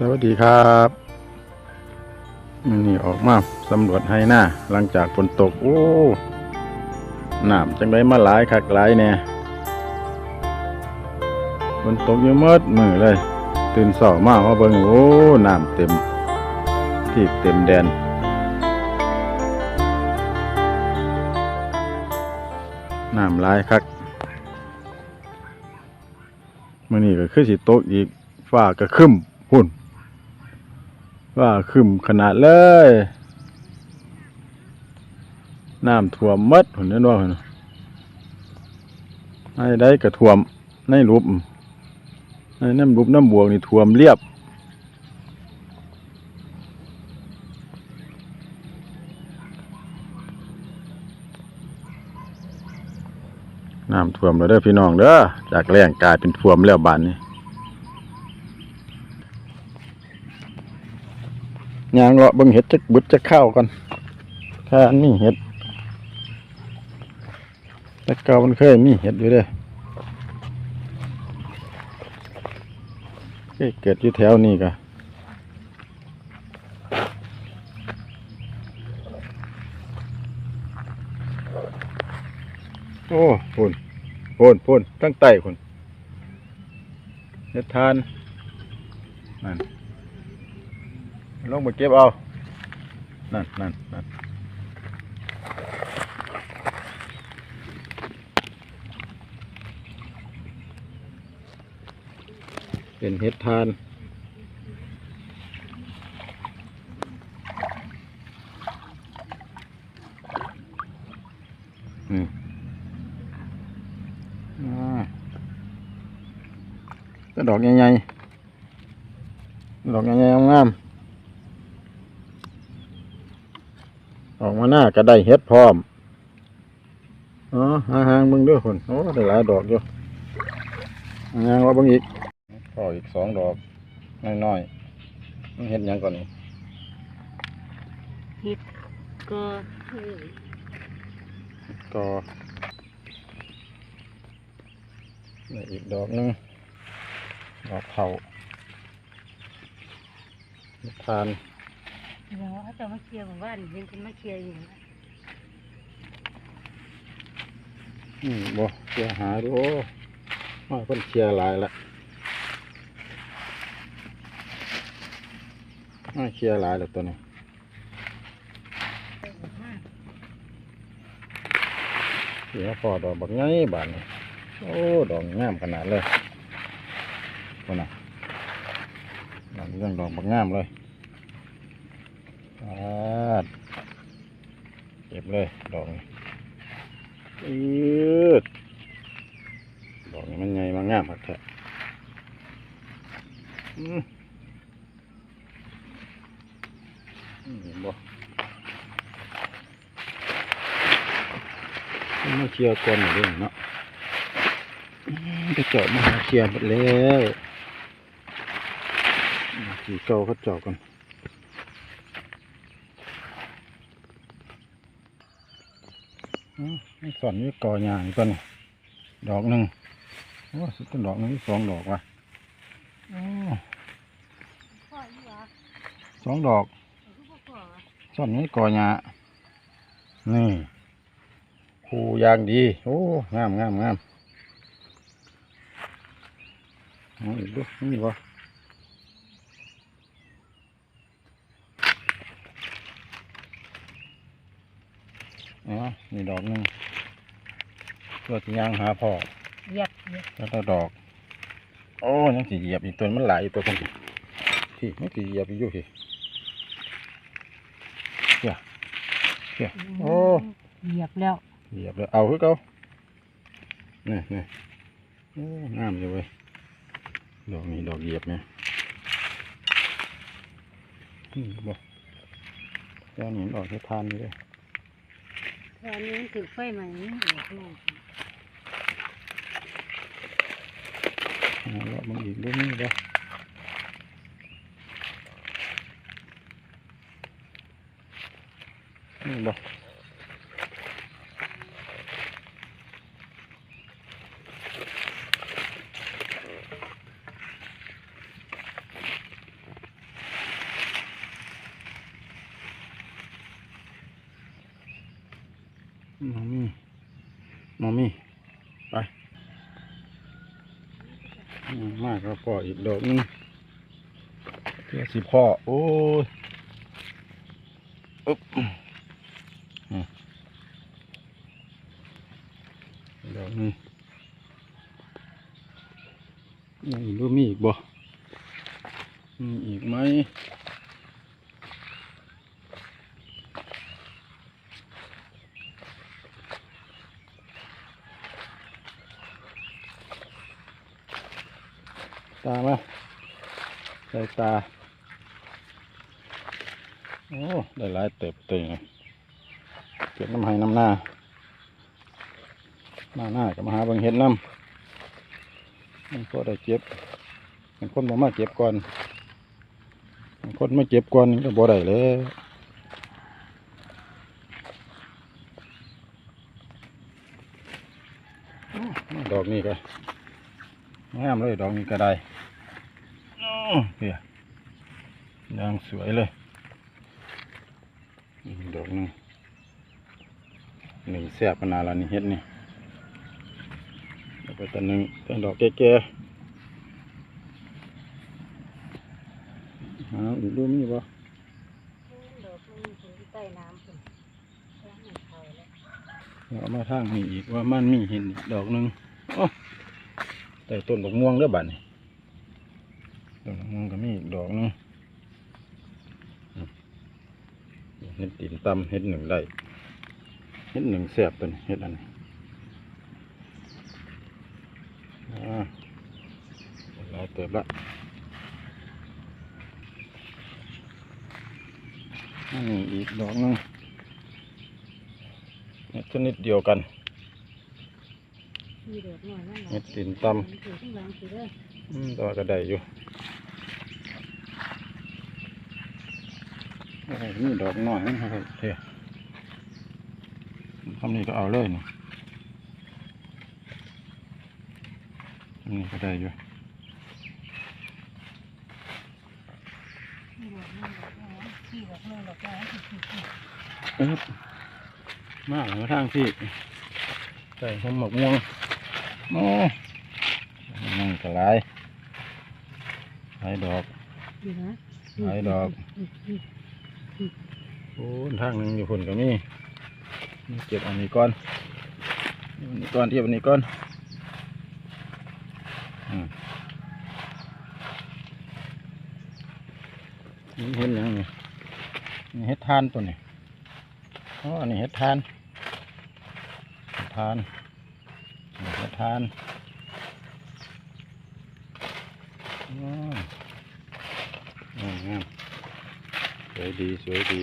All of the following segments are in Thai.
สวัสดีครับมื้อนี่ออกมาสำรวจให้หน้าหลังจากฝนตก โอ้น้ำจังไดมาหลายคักหลายแน่ฝนตกอยู่หมดมือเลย ตื่นเช้ามามาเบิ่งโอ้น้ำเต็ม ที่เต็มแดนน้ำหลายคักมื้อนี้ก็คือสิตกอีกฟ้าก็ครึ้มพุ่น ว่าขึ้นขนาดเลย น้ำท่วมมัดหุ่นนั่นว่าหุ่นให้ได้กระท่วมในรูปในน้ำรูปน้ำบวกนี่ท่วมเรียบน้ำท่วมแล้วเด้อพี่น้องเด้อจากแรงกลายเป็นท่วมแล้วบานนี้ ยางเลาะเบิ่งเห็ดจักบุดจักข้าวก่อนถ้าอันนี้เห็ดแต่เก่ามันเคยมีเห็ดอยู่เด้เคยเกิดอยู่แถวนี้กะโอ้พุ่นพุ่นพุ่นตั้งไต่พุ่นเห็ดทานนั่น ลงมาเก็บเอา นั่นนั่นนั่นเป็นเห็ดทานอืมอ่าก็ดอกใหญ่ๆดอกใหญ่ๆงามๆ ออกมาหน้าก็ได้เฮ็ดพร้อมอ๋อหาหางๆเบิ่งด้วยคนโอ้ได้หลายดอกอยู่หาหางว่าเบิ่งอีกพออีกสองดอกน้อยๆมันเฮ็ดหยังก่อนนี่เห็ดก็เฮ้ยก็ได้อีกดอกหนึงดอกเผาเฮ็ดทาน เดี๋ยวเขาจะมาเคลียร์หมู่บ้านเห็นคนมาเคลียร์อยู่นะอืมบ่เสียร์หาดูโอ้มาเพิ่นเคลียร์หลายละมาเคลียร์หลายล้วตัวนี้เสียพอดอกบักไงบานนี่โอ้ดอกงามขนาดเลยคนน่ะดอกเรื่องดอกบักงามเลย เก็บเลยดอกนี้อืดดอกนี้มันใหญ่มางามครับแท้อืมอืมเห็นบ่มาเคลียร์ก่อนหน่อยเด้เนาะอืมไปเจาะมาหาเคลียร์หมดแล้วสีเก่าเขาเจาะก่อน มนี่สอนนี่กอหยางตัวนี้ดอกหนึ่งโอ้สุดต้นดอกหนึงสองดอกว่ะโอ้สองดอกส่อพ่อวะสอนนี่กอหยานี่คูยางดี โอ้งามงามงามอีกดูนี่วะ อ๋อนี่ดอกหนึงตัวที่ยางหาพ่อเหยียบเหยียบแล้วก็ดอก โอ้ยังสีเหยียบอีกตัวมันหลายอีกตัวคนที่ไม่สีเหยียบอีกอยู่ที่เชี่ยเชี่ยโอ้เหยียบแล้วเหยียบเลยเอาคือเก่านี่นี่โอ้งามอยู่เว้ยดอกนี้ดอกเหยียบเนี่ยอืมบ่เจ้านี่ดอกที่ทานอยู่เลย ตอนนี้ถือไฟใหม่นี่ออกลูกเอาละมันอีกด้วยนี่บ่นี่บ่ มอมี่มอมี่ไปอื มมากแล้วพ่ออีกดอกหนึงเพื่อสิพ่อ โอ้ยอึ๊บอืมดอกหนึงยังอีกรูมีอีกบ่มีอีกไหม ตามาใส่ตา โอ้ ได้หลายเติบเต็งเลยเก็บน้ำให้น้ำหน้ามาหน้าก็มาหาบางเห็ดน้ำมันก็ได้เก็บมันคนบ่มาเก็บก่อนมันคนมาเก็บก่อนก็บ่ได้แล้วโอ้ดอกนี้ก็งามเลยดอกนี้ก็ได้ เฮียยางสวยเลยดอกนึงหนึ่งแสบขนาดละนี่เฮ็ดนี่แล้วก็ตัวนึงเป็นดอกแก่ๆหาอีกดูมีบ่ดอกมันอยู่ใต้น้ำคุณเอามาทางนี้อีกว่ามันมีเห็นดอกหนึ่งโอ้แต่ต้นดอกม่วงเด้อบัดนี่ต้ ดอกม่วงก็มีอีกดอกนึงเห็ดตีนตำเห็ดหนึ่งได้เห็ดหนึ่งแสบตัวนี้เห็ดอันนี้อ่าหลายเติบละอันนี้อีกดอกนึงเห็ดชนิดเดียวกันเห็ดตีนตำอืมตัวาก็ได้อยู่โอ้โห นี่ดอกน้อยนะครับเท่คำนี้ก็เอาเลยนี่คำนี้ก็ได้อยู่มีดอกหนึ่งดอกน้อยที่ดอกหนึ่งดอกน้อยที่ที่ที่เอ๊ะมาหลังทางพี่ใส่หอมหมกม่วงโอ้นั่งกระไรหลายดอกหลายดอก โอ้ทางหนึ่งอยู่คนก็มีนี่เก็บอันนี้ก่อนอันนี้ก่อนเทียบอันนี้ก่อนอืมนี่เห็นยังนี่นี่เห็ดทานตัวนี้อ๋อนนี้เห็ดทานทานเห็ดทานอ๋องาม วยดีสวยดี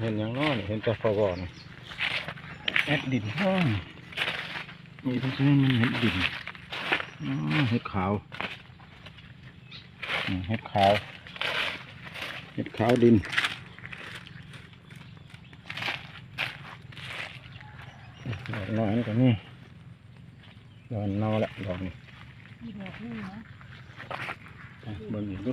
เห็นยังน้อนเห็นแต่ฟอกนี่เห็ดดินห้องนี่ต้องใช้มันเห็ดดินเห็ดขาวเห็ดขาวเห็ดขาวดินดอน้อยนี่ก็นี่ดอนอละดอกนี่มีดอกนึ่งนะอะเบิ่งอีกดู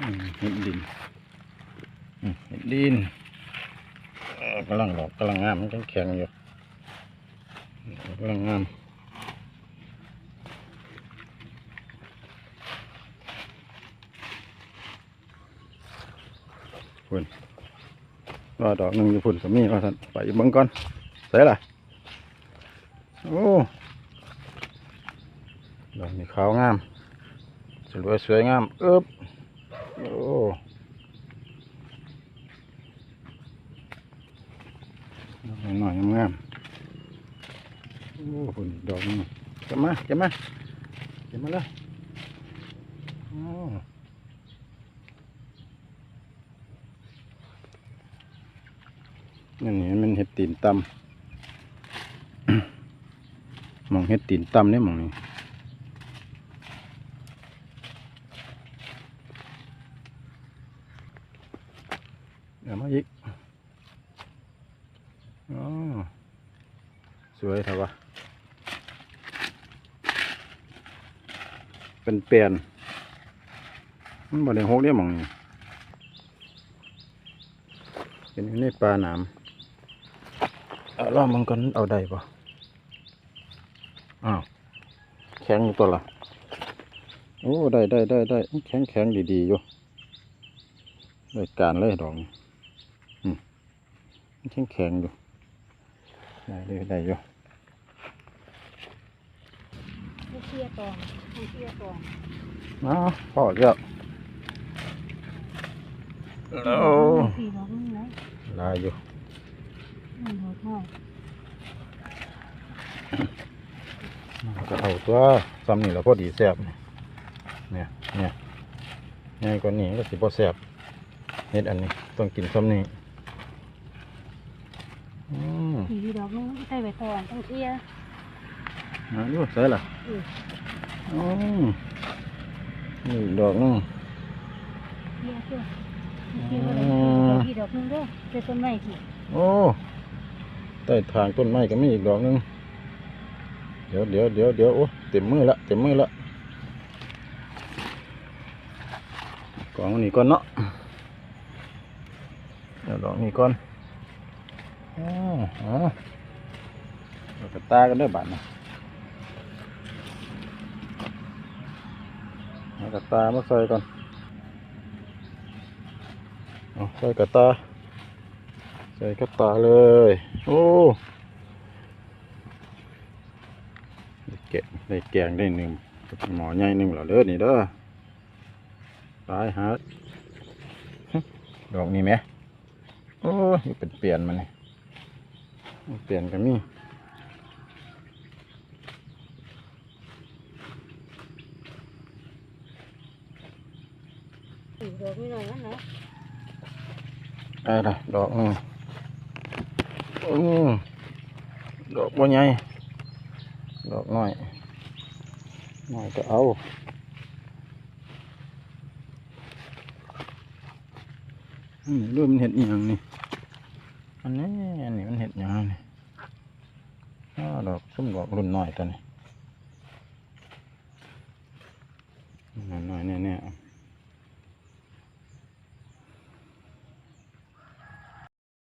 อืม เห็ดดินเห็ดดินกำลังดอกกำลังงามมันยังแข็งอยู่กำลังงามพุ่นรอดอกหนึ่งอยู่พุ่นก็มีว่าท่านไปเบิ่งก่อนใส่ละโอ้ดอกนี้ขาวงามสวยสวยงามเอ๊บโอ้ดอกน้อยๆงามๆโอ้พุ่นอีก ดอกนึงเก็บมาเก็บมาเก็บมาเลยโอ้นี่นี่มันเห็ดตีนตำมองเห็ดตีนตำเนี่ยมองนี้เดี๋ยวมาอีกอ๋อสวยเถอะวะ เป็นเปลี่ยนมันบ่ได้หกเด้หมองนี่เป็นอยู่ในปลาหนามเอาลอมันก่อนเอาได้ปะอ้าวแข็งอยู่ตัวละโอ้ได้ได้ได้ได้แข็งแข็งดีๆอยู่ได้การเลยดอกอืมแข็งแข็งอยู่ได้เลยได้อยู่ไม่เชี่ยตอง ม่เชี่ยตองมาพอเยอะแล้วสี่ดอกนึงนะลายอยู่มันหัวทอดก็เอาตัวซ้ำนี่แล้วพอดีแซ่บนี่เนี่ยเนี่ยง่ายกว่านี้ก็สิบ่แซ่บเฮ็ดอันนี้ต้องกินซ้ำนี้อืมสี่ดอกนึงใส่ใบตองต้องเชี่ยเอาดูใส่ล่ะ อืออืมนี่ดอกนึงเชี่ยเชี่ยเชี่ยก็ได้ดอกกี่ดอกนึงเด้อใส่ต้นไม้กี่โอ้ใต้ทางต้นไม้ก็มีอีกดอกนึงเดี๋ยวเดี๋ยวเดี๋ยวเดี๋ยวโอ้เต็มมือละเต็มมือละกองอันนี้ก่อนเนาะเดี๋ยวดอกนี้ก่อนอ๋ออ๋อเรากระตากันเด้วยบาดนะเอา กระตามาใส่ก่อนเอาใส่กระตา ใส่กระตาเลย โอ้ได้แกะได้แกงได้หนึ่งหมอใหญ่หนึ่งเหรอเด้อนี่เด้อตายฮะดอกนี้ไหมโอ้ยนี่เป็นเปลี่ยนมันนี่มันเปลี่ยนกันนี่ สี่ ดอกนี่หน่อยนั่นนะไอ้ละดอกนึงอือดอกบัวใหญ่ดอกน้อยน้อยก็เอาอืมดูมันเห็ดอย่างนี่อันนี้อันนี้มันเห็ดอย่างนี่อ้าดอกส้มดอกรุ่นน้อยตัวนี้รุ่นน้อยเนี่ยเนี่ย